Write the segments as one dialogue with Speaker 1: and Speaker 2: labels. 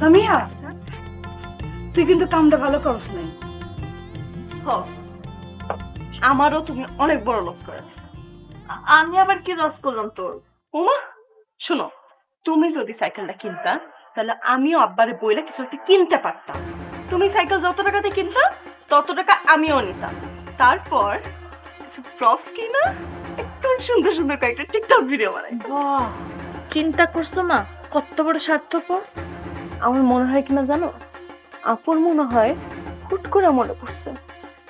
Speaker 1: সামিয়া তুই কিন্তু কামটা ভালো করস নাই।
Speaker 2: আমারও তুমি অনেক বড় লস করে আমি আবার কি লস করলাম তোর? ওমা শোনো তুমি যদি সাইকেলটা কিনতা তাহলে আমিও আব্বারে বইলে কিছু একটা কিনতে পারতাম। তুমি সাইকেল যত টাকাতে কিনতা তত টাকা আমিও নিতাম। তারপর কিছু প্রপস কিনা একদম সুন্দর সুন্দর কয়েকটা টিকটক ভিডিও বানাই
Speaker 1: বাহ
Speaker 3: চিন্তা করছ মা কত বড় স্বার্থপর?
Speaker 2: আমার মনে হয় কিনা জানো? আপুর মনে হয় হুট করে মনে পড়ছে।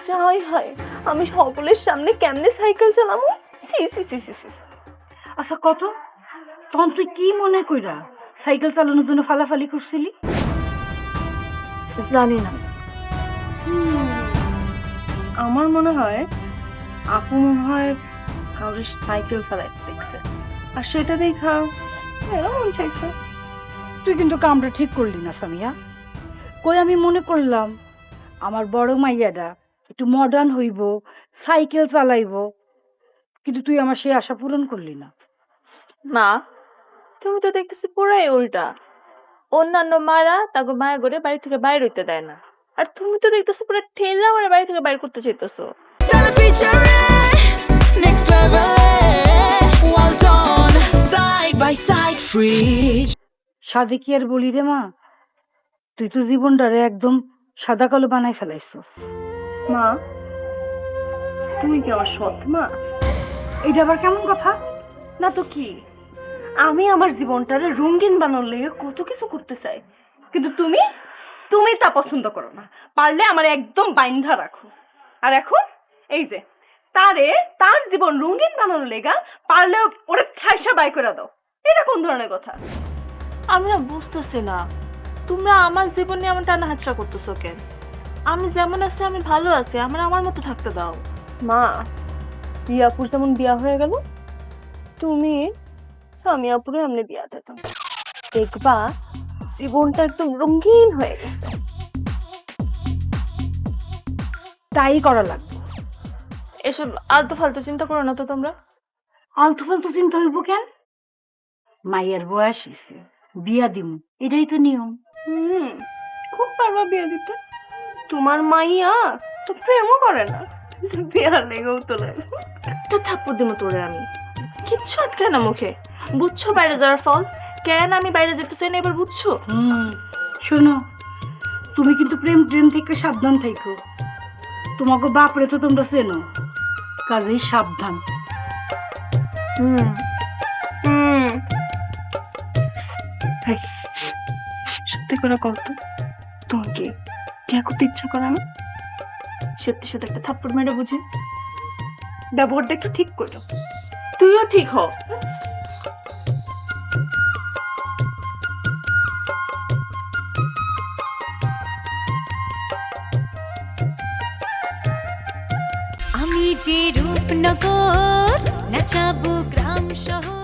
Speaker 2: যে হয় হাই আমি সকলের সামনে কেমনে সাইকেল চালামু সি সি সি সি সি
Speaker 1: আচ্ছা কত? তখন তুই কি মনে কইরা সাইকেল চালানোর জন্য ফালাফালি করছিলি?
Speaker 2: জানি না। আমার মনে হয় আপু মনে হয় কাউরের সাইকেল চালাইতে দেখছে। আর সেটা দেখা এরকম চাইছে।
Speaker 1: তুই কিন্তু কামটা ঠিক করলি না সামিয়া। কই আমি মনে করলাম আমার বড় মাইয়াটা একটু মডার্ন হইব সাইকেল চালাইব কিন্তু তুই আমার সেই আশা পূরণ করলি না।
Speaker 3: মা তুমি তো দেখতেছি পুরাই উল্টা। অন্যান্য মারা তাকে মায়া করে বাড়ি থেকে বাইরে হইতে দেয় না। আর তুমি তো দেখতেছো পুরো ঠেলা আমার বাড়ি থেকে বাইরে করতে চাইতেছো।
Speaker 1: সাদে কি আর বলি রে মা? তুই তো জীবনটারে একদম সাদা কালো বানাই ফেলাইছস।
Speaker 2: মা তুমি কি আমার সৎ মা?
Speaker 1: এটা আবার কেমন কথা?
Speaker 2: না তো কি? আমি আমার জীবনটারে রঙিন বানানোর লেগে কত কিছু করতে চাই। কিন্তু তুমি তুমি তা পছন্দ করো না। পারলে আমার একদম বাইন্ধা রাখো। আর এখন এই যে তারে তার জীবন রঙিন বানানোর লেগা পারলে ওরে ঠাইসা বাই করে দাও। এটা কোন ধরনের কথা?
Speaker 3: আমি না বুঝতেছি না। তোমরা আমার জীবন নিয়ে আমার টানা হাতড়া করতেছো কেন? আমি যেমন আছি আমি ভালো আছি আমার আমার মতো থাকতে দাও।
Speaker 2: মা রিয়াপুর যেমন বিয়া হয়ে গেল তুমি সামিয়াপুরে এমনি বিয়া দিতাম দেখবা জীবনটা একদম রঙিন হয়ে গেছে।
Speaker 1: তাই করা লাগবে।
Speaker 3: এসব আলতু ফালতু চিন্তা করো না তো তোমরা।
Speaker 1: আলতু ফালতু চিন্তা হইব কেন? মাইয়ার বয়স হইছে। বিয়া দিমু। এটাই তো নিয়ম।
Speaker 2: হুম খুব পারবা বিয়া দিতে। তোমার মাইয়া তো প্রেমও করে না। বিয়ার লেগেও তো
Speaker 3: একটা থাপ্পড় দিব তোরে আমি। কিচ্ছু আটকে না মুখে। বুঝছ বাইরে যাওয়ার ফল? কেন আমি বাইরে যেতে চাই না এবার বুঝছ?
Speaker 1: হুম শোনো তুমি কিন্তু প্রেম ট্রেন থেকে সাবধান থাইকো। তোমাকে বাপরে তো তোমরা চেনো। কাজেই সাবধান।
Speaker 2: হুম হুম সত্যি করে কত তোমার কি বিয়া করতে ইচ্ছা করে না
Speaker 3: সত্যি সত্যি একটা থাপ্পড় মেরে বুঝে।
Speaker 2: ব্যবহারটা একটু ঠিক করো।
Speaker 3: তুইও ঠিক হ।
Speaker 4: আমি যে রূপনগর নাচাবো গ্রাম শহর